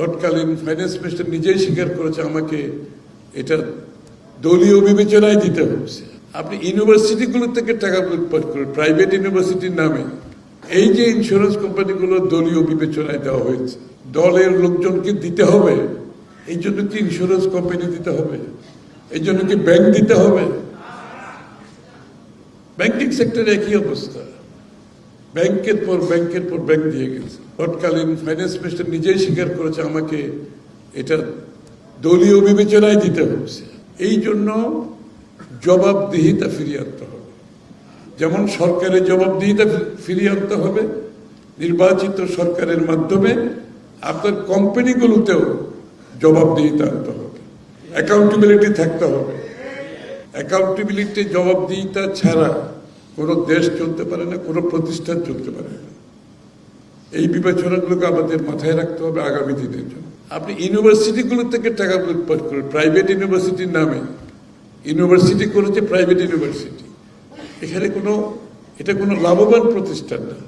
তৎকালীন finance minister নিজেই স্বীকার করেছে, আমাকে এটা দলীয় বিবেচনায় দিতে হচ্ছে। আপনি ইউনিভার্সিটিগুলো থেকে টাকা লুটপাট করেন প্রাইভেট ইউনিভার্সিটির নামে। এই যে ইন্স্যুরেন্স কোম্পানিগুলো দলীয় বিবেচনায় দেওয়া হয়েছে, দলের লোকজনকে দিতে হবে, এই জন্য কি ইন্স্যুরেন্স কোম্পানি দিতে হবে? এই জন্য কি ব্যাংক দিতে হবে? ব্যাংকিং সেক্টরে একই অবস্থা। ব্যাংকের পর ব্যাংকের পর ব্যাংক দিয়ে গেছে। তৎকালীন ফাইন্যান্স মিনিস্টার নিজেই স্বীকার করেছে আমাকে এটা দলীয় বিবেচনায় দিতে হচ্ছে। এই জন্য জবাবদিহিতা ফিরিয়ে আনতে হবে। যেমন সরকারের জবাবদিহিতা ফিরিয়ে আনতে হবে, নির্বাচিত সরকারের মাধ্যমে আপনার কোম্পানিগুলোতেও জবাবদিহিতা আনতে হবে। অ্যাকাউন্টেবিলিটি থাকতে হবে। অ্যাকাউন্টেবিলিটি জবাবদিহিতা ছাড়া কোনো দেশ চলতে পারে না, কোনো প্রতিষ্ঠান চলতে পারে না। এই বিবেচনাগুলোকে আমাদের মাথায় রাখতে হবে আগামী দিনের জন্য। আপনি ইউনিভার্সিটিগুলো থেকে টাকা লুটপাট করেন, প্রাইভেট ইউনিভার্সিটির নামে। ইউনিভার্সিটি করেছে প্রাইভেট ইউনিভার্সিটি। এখানে কোনো, এটা কোনো লাভবান প্রতিষ্ঠান না।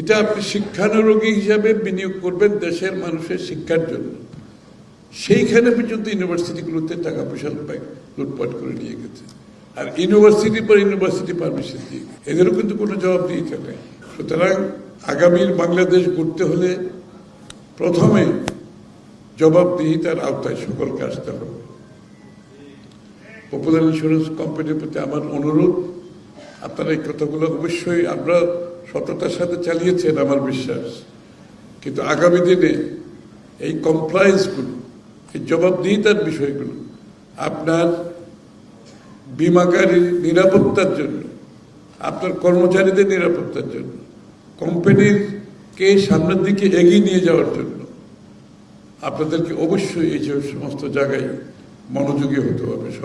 এটা আপনি শিক্ষানুরোগী হিসাবে বিনিয়োগ করবেন দেশের মানুষের শিক্ষার জন্য। সেইখানে পর্যন্ত ইউনিভার্সিটিগুলোতে টাকা পয়সা লুটপাট করে নিয়ে গেছে। আর ইউনিভার্সিটি পর ইউনিভার্সিটি পারমিশন দিয়ে। এদেরও কিন্তু কোনো জবাব দিতে নেই সুতরাং আগামীর বাংলাদেশ গড়তে হলে প্রথমে জবাবদিহিতার আওতায় সকলকে আসতে হবে। পপুলার ইন্স্যুরেন্স কোম্পানির প্রতি আমার অনুরোধ, আপনারা এই কথাগুলো অবশ্যই, আমরা সততার সাথে চালিয়েছেন আমার বিশ্বাস। কিন্তু আগামী দিনে এই কমপ্লায়েন্সগুলো এই জবাবদিহিতার বিষয়গুলো আপনার বিমাকারীর নিরাপত্তার জন্য, আপনার কর্মচারীদের নিরাপত্তার জন্য, কোম্পানির কে সামনের দিকে এগিয়ে নিয়ে যাওয়ার জন্য, আপনাদেরকে অবশ্যই এই সমস্ত জায়গায় মনোযোগী হতে হবে সবাই